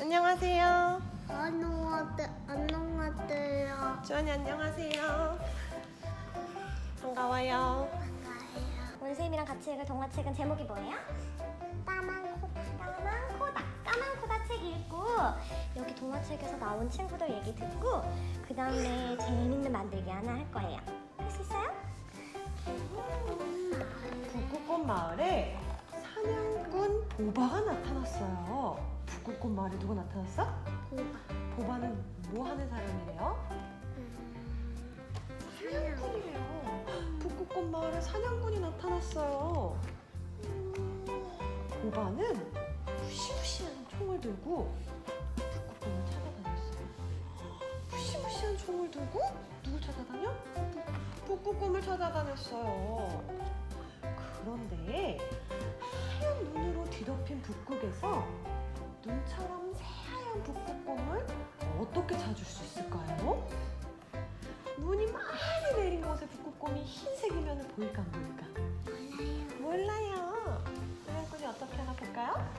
안녕하세요. 안녕하세요. 안녕하세요. 주원이 안녕하세요. 반가워요. 반가워요. 오늘 선생님이랑 같이 읽을 동화책은 제목이 뭐예요? 까만 코다. 까만 코다. 까만 코다 책 읽고 여기 동화책에서 나온 친구들 얘기 듣고 그 다음에 재밌는 만들기 하나 할 거예요. 할 수 있어요? 북극꽃 마을에 사냥꾼 보바가 나타났어요. 북극꽃 마을에 누가 나타났어? 보바. 보바는 뭐 하는 사람이래요? 사냥꾼이래요. 북극꽃 마을에 사냥꾼이 나타났어요. 보바는 무시무시한 총을 들고 북극꽃을 찾아다녔어요. 무시무시한 총을 들고 누굴 찾아다녀? 북극곰을 찾아다녔어요. 그런데 하얀 눈으로 뒤덮인 북극에서 눈처럼 새하얀 북극곰을 어떻게 찾을 수 있을까요? 눈이 많이 내린 곳에 북극곰이 흰색이면 보일까 안 보일까? 몰라요. 사냥꾼이 어떻게 하나 볼까요?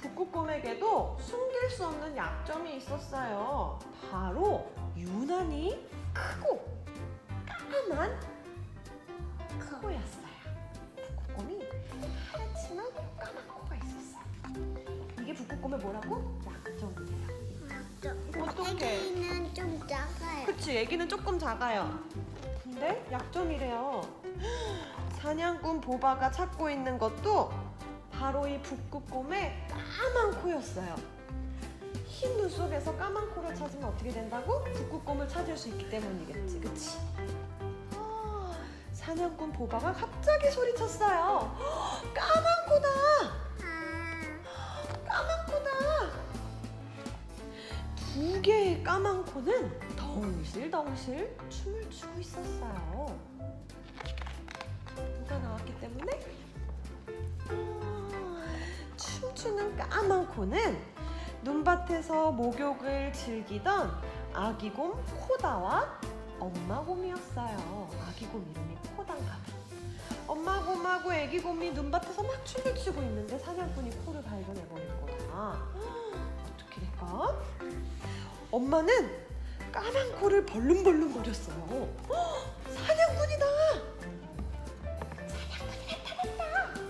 북극곰에게도 숨길 수 없는 약점이 있었어요. 바로 유난히 크고 까만 코였어요. 북극곰이 하얗지만. 이게 북극곰의 뭐라고? 약점이에요. 어떡해. 애기는 좀 작아요. 그치, 애기는 조금 작아요. 근데 약점이래요. 사냥꾼 보바가 찾고 있는 것도 바로 이 북극곰의 까만 코였어요. 흰 눈 속에서 까만 코를 찾으면 어떻게 된다고? 북극곰을 찾을 수 있기 때문이겠지, 그치? 아, 사냥꾼 보바가 갑자기 소리쳤어요. 헉, 까만 코다! 두 개의 까만 코는 덩실덩실 춤을 추고 있었어요. 누가 나왔기 때문에 아, 춤추는 까만 코는 눈밭에서 목욕을 즐기던 아기곰 코다와 엄마곰이었어요. 아기곰 이름이 코단가 봐. 엄마곰하고 애기곰이 눈밭에서 막 춤을 추고 있는데 사냥꾼이 코를 발견해 버린 거야. 어떻게 될까? 엄마는 까만 코를 벌름벌름 거렸어요. 헉, 사냥꾼이다! 사냥꾼이 나타났다!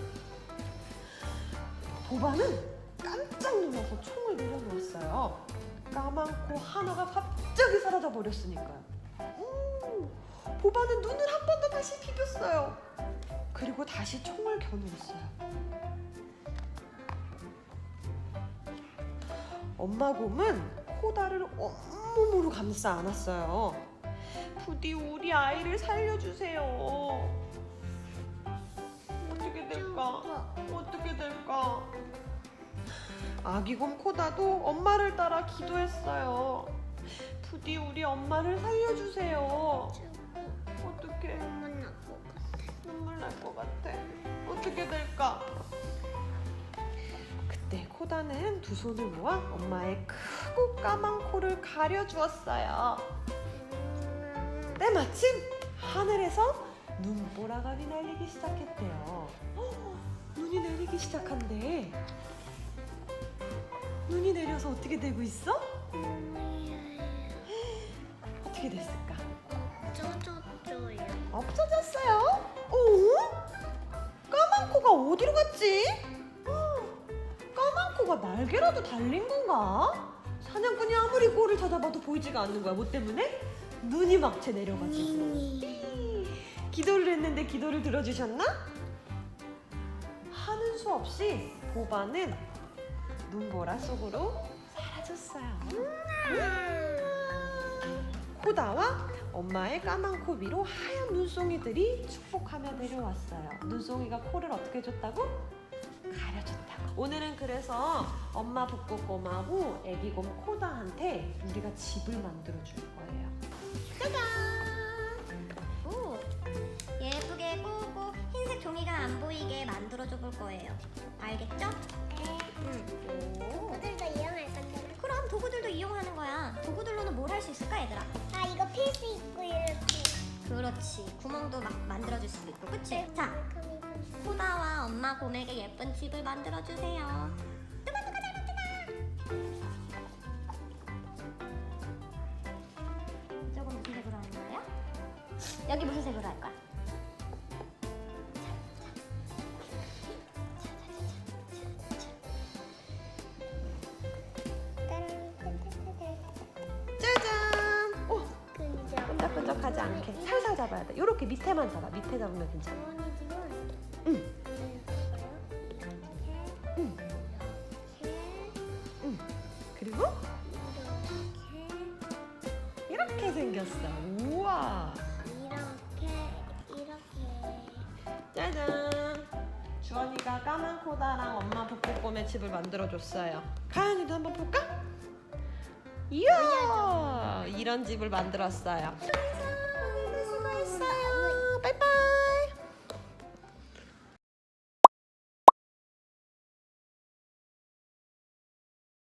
도바는 깜짝 놀라서 총을 내려놓았어요. 까만 코 하나가 갑자기 사라져 버렸으니까요. 음, 보바는 눈을 한 번 더 다시 비볐어요. 그리고 다시 총을 겨누었어요. 엄마 곰은 코다를 온몸으로 감싸 안았어요. 부디 우리 아이를 살려주세요. 어떻게 될까? 어떻게 될까? 아기곰 코다도 엄마를 따라 기도했어요. 부디 우리 엄마를 살려주세요. 어떻게? 눈물 날 것 같아. 어떻게 될까? 코다는 두 손을 모아 엄마의 크고 까만 코를 가려주었어요. 때마침 하늘에서 눈보라가 휘날리기 시작했대요. 헉, 눈이 내리기 시작한대. 눈이 내려서 어떻게 되고 있어? 어떻게 됐을까? 쪄졌어요. 없어졌어요? 어? 까만 코가 어디로 갔지? 어, 까만 코가 날개라도 달린 건가? 사냥꾼이 아무리 코를 찾아봐도 보이지가 않는 거야. 뭐 때문에? 눈이 막채 내려가지고. 기도를 했는데 기도를 들어주셨나? 하는 수 없이 보바는 눈보라 속으로 사라졌어요. 코다와 엄마의 까만 코 위로 하얀 눈송이들이 축복하며 내려왔어요. 눈송이가 코를 어떻게 줬다고? 가려줬다고. 오늘은 그래서 엄마 북극곰하고 애기 곰 코다한테 우리가 집을 만들어 줄 거예요. 오, 예쁘게 꽂고 흰색 종이가 안 보이게 만들어 줘 볼 거예요. 알겠죠? 응. 오. 오늘도 이용할 건데. 그럼 도구들도 이용하는 거야. 도구들로는 뭘 할 수 있을까, 얘들아? 아, 이거 필수 있고 이렇게. 그렇지. 구멍도 막 만들어줄 수도 있고, 그치? 자, 코다와 엄마 곰에게 예쁜 집을 만들어주세요. 누가 누가 잘 만드나? 이쪽은 무슨 색으로 하는 거예요? 여기 무슨 색으로 할 거야? 끈적끈적하지 않게 살살 잡아야 돼. 이렇게 밑에만 잡아. 밑에 잡으면 괜찮아. 응. 그리고 이렇게 생겼어. 우와. 이렇게 이렇게 짜잔. 주원이가 까만 코다랑 엄마 북극곰의 집을 만들어 줬어요. 가연이도 한번 볼까? 이야, 이런 집을 만들었어요. 拜拜